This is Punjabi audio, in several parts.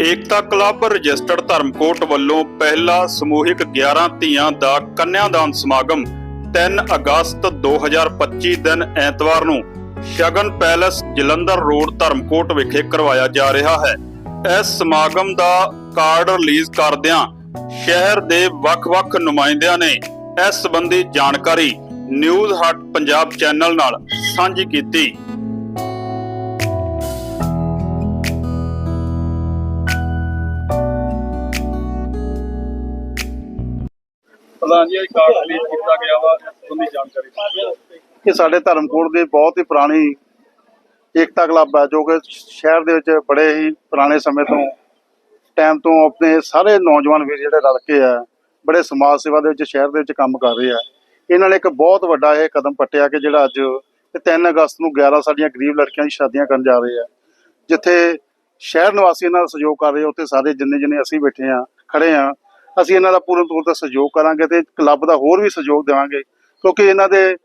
ਏਕਤਾ ਕਲੱਬ ਰਜਿਸਟਰਡ ਧਰਮਕੋਟ ਵੱਲੋਂ ਪਹਿਲਾ ਸਮੂਹਿਕ 11 ਧੀਆਂ ਦਾ ਕੰਨਿਆਦਾਨ ਸਮਾਗਮ 3 ਅਗਸਤ 2025 ਦਿਨ ਐਤਵਾਰ ਨੂੰ ਸ਼ਗਨ ਪੈਲੇਸ ਜਲੰਧਰ ਰੋਡ ਧਰਮਕੋਟ ਵਿਖੇ ਕਰਵਾਇਆ ਜਾ ਰਿਹਾ ਹੈ। ਇਸ ਸਮਾਗਮ ਦਾ ਕਾਰਡ ਰਿਲੀਜ਼ ਕਰਦਿਆਂ ਸ਼ਹਿਰ ਦੇ ਵੱਖ-ਵੱਖ ਨੁਮਾਇੰਦਿਆਂ ਨੇ ਇਸ ਸੰਬੰਧੀ ਜਾਣਕਾਰੀ ਨਿਊਜ਼ ਹਟ ਪੰਜਾਬ ਚੈਨਲ ਨਾਲ ਸਾਂਝੀ ਕੀਤੀ। ਪ੍ਰਧਾਨ ਜੀ ਇਹ ਕਾਰਡ ਰਿਲੀਜ਼ ਕੀਤਾ ਗਿਆ ਵਾ, ਉਹਦੀ ਜਾਣਕਾਰੀ। ਕਿ ਸਾਡੇ ਧਰਮਕੋਟ ਦੀ ਬਹੁਤ ਹੀ ਪੁਰਾਣੀ ਏਕਤਾ ਕਲੱਬ ਹੈ ਜੋ ਕਿ ਸ਼ਹਿਰ ਦੇ ਵਿੱਚ ਬੜੇ ਹੀ ਪੁਰਾਣੇ ਸਮੇਂ ਤੋਂ, ਟਾਈਮ ਤੋਂ ਆਪਣੇ ਸਾਰੇ ਨੌਜਵਾਨ ਵੀਰ ਜਿਹੜੇ ਰਲ ਕੇ ਆ, ਬੜੇ ਸਮਾਜ ਸੇਵਾ ਦੇ ਵਿੱਚ, ਸ਼ਹਿਰ ਦੇ ਵਿੱਚ ਕੰਮ ਕਰ ਰਹੇ ਆ। ਇਹਨਾਂ ਨੇ ਇੱਕ ਬਹੁਤ ਵੱਡਾ ਇਹ ਕਦਮ ਪੱਟਿਆ ਕਿ ਜਿਹੜਾ ਅੱਜ ਇਹ 3 ਅਗਸਤ ਨੂੰ 11 ਸਾਡੀਆਂ ਗਰੀਬ ਲੜਕੀਆਂ ਦੀ ਸ਼ਾਦੀਆਂ ਕਰਨ ਜਾ ਰਹੇ ਆ। ਜਿੱਥੇ ਸ਼ਹਿਰ ਨਿਵਾਸੀ ਇਹਨਾਂ ਦਾ ਸਹਿਯੋਗ ਕਰ ਰਹੇ ਆ, ਉੱਥੇ ਸਾਰੇ ਜਿੰਨੇ ਜਿੰਨੇ ਅਸੀਂ ਬੈਠੇ ਆ, ਖੜੇ ਆ ਅਸੀਂ ਇਹਨਾਂ ਦਾ ਪੂਰਨ ਤੌਰ ਤੇ ਸਹਿਯੋਗ ਕਰਾਂਗੇ ਤੇ ਕਲੱਬ ਦਾ ਹੋਰ ਵੀ ਸਹਿਯੋਗ ਦੇਵਾਂਗੇ। ਕਿਉਂਕਿ ਇਹਨਾਂ ਦੇ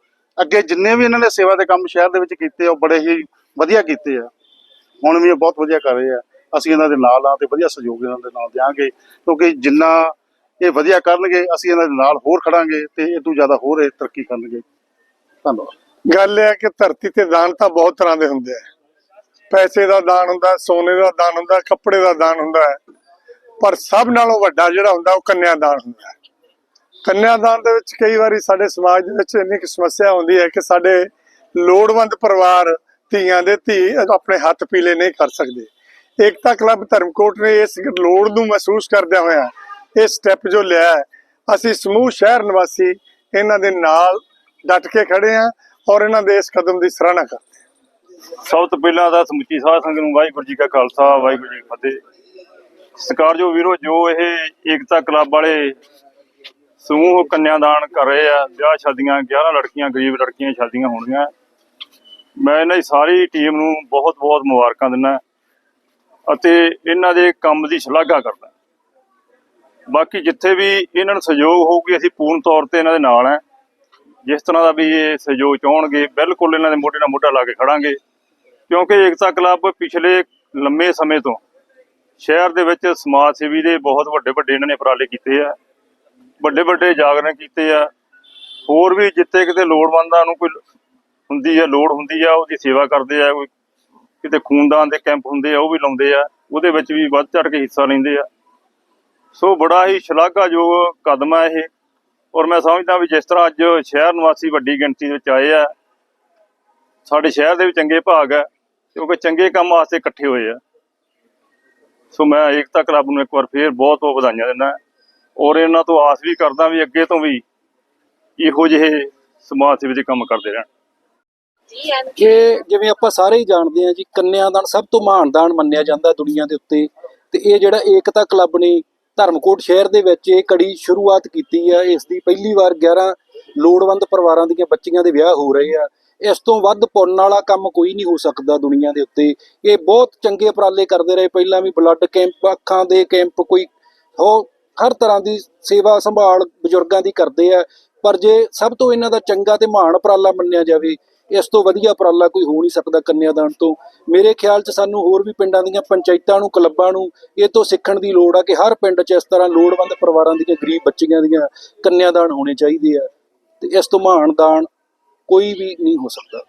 ਅੱਗੇ ਜਿੰਨੇ ਵੀ ਇਹਨਾਂ ਨੇ ਸੇਵਾ ਦੇ ਕੰਮ ਸ਼ਹਿਰ ਦੇ ਵਿੱਚ ਕੀਤੇ ਉਹ ਬੜੇ ਹੀ ਵਧੀਆ ਕੀਤੇ ਆ। ਹੁਣ ਵੀ ਇਹ ਬਹੁਤ ਵਧੀਆ ਕਰ ਰਹੇ ਆ। ਅਸੀਂ ਇਹਨਾਂ ਦੇ ਨਾਲ ਆ ਤੇ ਵਧੀਆ ਸਹਿਯੋਗ ਇਹਨਾਂ ਦੇ ਨਾਲ ਦਿਆਂਗੇ। ਕਿਉਂਕਿ ਜਿੰਨਾ ਇਹ ਵਧੀਆ ਕਰਨਗੇ, ਅਸੀਂ ਇਹਨਾਂ ਦੇ ਨਾਲ ਹੋਰ ਖੜਾਂਗੇ ਤੇ ਇਹ ਤੋਂ ਜ਼ਿਆਦਾ ਹੋਰ ਇਹ ਤਰੱਕੀ ਕਰਨਗੇ। ਧੰਨਵਾਦ। ਗੱਲ ਇਹ ਹੈ ਕਿ ਧਰਤੀ ਤੇ ਦਾਨ ਤਾਂ ਬਹੁਤ ਤਰ੍ਹਾਂ ਦੇ ਹੁੰਦੇ ਆ। ਪੈਸੇ ਦਾ ਦਾਨ ਹੁੰਦਾ, ਸੋਨੇ ਦਾ ਦਾਨ ਹੁੰਦਾ, ਕੱਪੜੇ ਦਾ ਦਾਨ ਹੁੰਦਾ ਹੈ। ਪਰ ਸਭ ਨਾਲੋਂ ਵੱਡਾ ਜਿਹੜਾ ਹੁੰਦਾ ਉਹ ਕੰਨਿਆਦਾਨ ਹੁੰਦਾ ਹੈ। ਕੰਨਿਆਦਾਨ ਦੇ ਵਿੱਚ ਕਈ ਵਾਰੀ ਸਾਡੇ ਸਮਾਜ ਦੇ ਵਿੱਚ ਇੰਨੀ ਕੁ ਸਮੱਸਿਆ ਹੁੰਦੀ ਹੈ ਕਿ ਸਾਡੇ ਲੋੜਵੰਦ ਪਰਿਵਾਰ ਧੀਆਂ ਦੇ ਧੀ ਆਪਣੇ ਹੱਥ ਪੀਲੇ ਨਹੀਂ ਕਰ ਸਕਦੇ। ਏਕਤਾ ਕਲੱਬ ਧਰਮਕੋਟ ਨੇ ਇਸ ਲੋੜ ਨੂੰ ਮਹਿਸੂਸ ਕਰਦਿਆਂ ਹੋਇਆ ਇਹ ਸਟੈਪ ਜੋ ਲਿਆ ਅਸੀਂ ਸਮੂਹ ਸ਼ਹਿਰ ਨਿਵਾਸੀ ਇਹਨਾਂ ਦੇ ਨਾਲ ਡਟ ਕੇ ਖੜੇ ਆ ਔਰ ਇਹਨਾਂ ਦੇ ਇਸ ਕਦਮ ਦੀ ਸਰਾਹਨਾ ਕਰਦੇ ਸਭ ਤੋਂ ਪਹਿਲਾਂ ਤਾਂ ਸਮੁੱਚੀ ਸਾਧ ਸੰਗਤ ਨੂੰ ਵਾਹਿਗੁਰੂ ਜੀ ਕਾ ਖਾਲਸਾ, ਵਾਹਿਗੁਰੂ ਜੀ ਕੀ ਫਤਿਹ। ਸਤਿਕਾਰਯੋਗ ਵੀਰੋ, ਜੋ ਇਹ ਏਕਤਾ ਕਲੱਬ ਵਾਲੇ ਸਮੂਹ ਕੰਨਿਆਦਾਨ ਕਰ ਰਹੇ ਆ, ਵਿਆਹ ਸ਼ਾਦੀਆਂ 11 ਲੜਕੀਆਂ, ਗਰੀਬ ਲੜਕੀਆਂ ਸ਼ਾਦੀਆਂ ਹੋਣਗੀਆਂ। ਮੈਂ ਇਹਨਾਂ ਦੀ ਸਾਰੀ ਟੀਮ ਨੂੰ ਬਹੁਤ ਬਹੁਤ ਮੁਬਾਰਕਾਂ ਦਿੰਦਾ ਅਤੇ ਇਹਨਾਂ ਦੇ ਕੰਮ ਦੀ ਸ਼ਲਾਘਾ ਕਰਦਾ ਬਾਕੀ ਜਿੱਥੇ ਵੀ ਇਹਨਾਂ ਨੂੰ ਸਹਿਯੋਗ ਹੋਊਗੀ, ਅਸੀਂ ਪੂਰਨ ਤੌਰ ਤੇ ਇਹਨਾਂ ਦੇ ਨਾਲ ਹਾਂ। ਜਿਸ ਤਰ੍ਹਾਂ ਦਾ ਵੀ ਇਹ ਸਹਿਯੋਗ ਚਾਹਣਗੇ, ਬਿਲਕੁਲ ਇਹਨਾਂ ਦੇ ਮੋਢੇ ਨਾਲ ਮੋਢਾ ਲਾ ਕੇ ਖੜਾਂਗੇ। ਕਿਉਂਕਿ ਏਕਤਾ ਕਲੱਬ ਪਿਛਲੇ ਲੰਮੇ ਸਮੇਂ ਤੋਂ ਸ਼ਹਿਰ ਦੇ ਵਿੱਚ ਸਮਾਜ ਸੇਵੀ ਦੇ ਬਹੁਤ ਵੱਡੇ ਵੱਡੇ ਇਹਨਾਂ ਨੇ ਉਪਰਾਲੇ ਕੀਤੇ ਆ, ਵੱਡੇ ਵੱਡੇ ਜਾਗਰਣ ਕੀਤੇ ਆ। ਹੋਰ ਵੀ ਜਿੱਥੇ ਕਿਤੇ ਲੋੜਵੰਦਾਂ ਨੂੰ ਕੋਈ ਹੁੰਦੀ ਆ, ਲੋੜ ਹੁੰਦੀ ਆ, ਉਹਦੀ ਸੇਵਾ ਕਰਦੇ ਆ, ਕੋਈ ਕਿਤੇ ਖੂਨਦਾਨ ਦੇ ਕੈਂਪ ਹੁੰਦੇ ਆ, ਉਹ ਵੀ ਲਾਉਂਦੇ ਆ। ਉਹਦੇ ਵਿੱਚ ਵੀ ਵੱਧ ਚੜ ਕੇ ਹਿੱਸਾ ਲੈਂਦੇ ਆ। ਸੋ ਬੜਾ ਹੀ ਸ਼ਲਾਘਾਯੋਗ ਕਦਮ ਆ ਇਹ। ਔਰ ਮੈਂ ਸਮਝਦਾ ਵੀ ਜਿਸ ਤਰ੍ਹਾਂ ਅੱਜ ਸ਼ਹਿਰ ਨਿਵਾਸੀ ਵੱਡੀ ਗਿਣਤੀ ਵਿੱਚ ਆਏ ਆ, ਸਾਡੇ ਸ਼ਹਿਰ ਦੇ ਵੀ ਚੰਗੇ ਭਾਗ ਆ, ਕਿਉਂਕਿ ਚੰਗੇ ਕੰਮ ਵਾਸਤੇ ਇਕੱਠੇ ਹੋਏ ਆ। ਸੋ ਮੈਂ ਏਕਤਾ ਕਲੱਬ ਨੂੰ ਇੱਕ ਵਾਰ ਫੇਰ ਬਹੁਤ ਬਹੁਤ ਵਧਾਈਆਂ ਦਿੰਦਾ ਔਰ ਇਹਨਾਂ ਤੋਂ ਆਸ ਵੀ ਕਰਦਾ ਵੀ ਅੱਗੇ ਤੋਂ ਵੀ ਇਹੋ ਜਿਹੇ ਸਮਾਜ ਸੇਵਾ ਦੇ ਕੰਮ ਕਰਦੇ ਰਹਿਣ। ਕਿ ਜਿਵੇਂ ਆਪਾਂ ਸਾਰੇ ਹੀ ਜਾਣਦੇ ਹਾਂ ਜੀ ਕੰਨਿਆਦਾਨ ਸਭ ਤੋਂ ਮਹਾਨ ਦਾਨ ਮੰਨਿਆ ਜਾਂਦਾ ਦੁਨੀਆ ਦੇ ਉੱਤੇ। ਤੇ ਇਹ ਜਿਹੜਾ ਏਕਤਾ ਕਲੱਬ ਨੇ ਧਰਮਕੋਟ ਸ਼ਹਿਰ ਦੇ ਵਿੱਚ ਇਹ ਕੜੀ ਸ਼ੁਰੂਆਤ ਕੀਤੀ ਆ ਇਸ ਦੀ ਪਹਿਲੀ ਵਾਰ 11 ਲੋੜਵੰਦ ਪਰਿਵਾਰਾਂ ਦੀਆਂ ਬੱਚੀਆਂ ਦੇ ਵਿਆਹ ਹੋ ਰਹੇ ਆ। ਇਸ ਤੋਂ ਵੱਧ ਪੁੰਨ ਵਾਲਾ ਕੰਮ ਕੋਈ ਨਹੀਂ ਹੋ ਸਕਦਾ ਦੁਨੀਆ ਦੇ ਉੱਤੇ। ਇਹ ਬਹੁਤ ਚੰਗੇ ਉਪਰਾਲੇ ਕਰਦੇ ਰਹੇ। ਪਹਿਲਾਂ ਵੀ ਬਲੱਡ ਕੈਂਪ ਅੱਖਾਂ ਦੇ ਕੈਂਪ ਕੋਈ ਹੋ, ਹਰ ਤਰ੍ਹਾਂ ਦੀ ਸੇਵਾ ਸੰਭਾਲ ਬਜ਼ੁਰਗਾਂ ਦੀ ਕਰਦੇ ਆ। ਪਰ ਜੇ ਸਭ ਤੋਂ ਇਹਨਾਂ ਦਾ ਚੰਗਾ ਤੇ ਮਹਾਨ ਉਪਰਾਲਾ ਮੰਨਿਆ ਜਾਵੇ, ਇਸ ਤੋਂ ਵਧੀਆ ਉਪਰਾਲਾ ਕੋਈ ਹੋ ਨਹੀਂ ਸਕਦਾ ਕੰਨਿਆਦਾਨ ਤੋਂ। ਮੇਰੇ ਖਿਆਲ 'ਚ ਸਾਨੂੰ ਹੋਰ ਵੀ ਪਿੰਡਾਂ ਦੀਆਂ ਪੰਚਾਇਤਾਂ ਨੂੰ, ਕਲੱਬਾਂ ਨੂੰ ਇਹ ਤੋਂ ਸਿੱਖਣ ਦੀ ਲੋੜ ਆ ਕਿ ਹਰ ਪਿੰਡ 'ਚ ਇਸ ਤਰ੍ਹਾਂ ਲੋੜਵੰਦ ਪਰਿਵਾਰਾਂ ਦੀਆਂ ਗਰੀਬ ਬੱਚੀਆਂ ਦੀਆਂ ਕੰਨਿਆਦਾਨ ਹੋਣੇ ਚਾਹੀਦੇ ਆ। ਤੇ ਇਸ ਤੋਂ ਮਹਾਨ ਦਾਨ ਕੋਈ ਵੀ ਨਹੀਂ ਹੋ ਸਕਦਾ।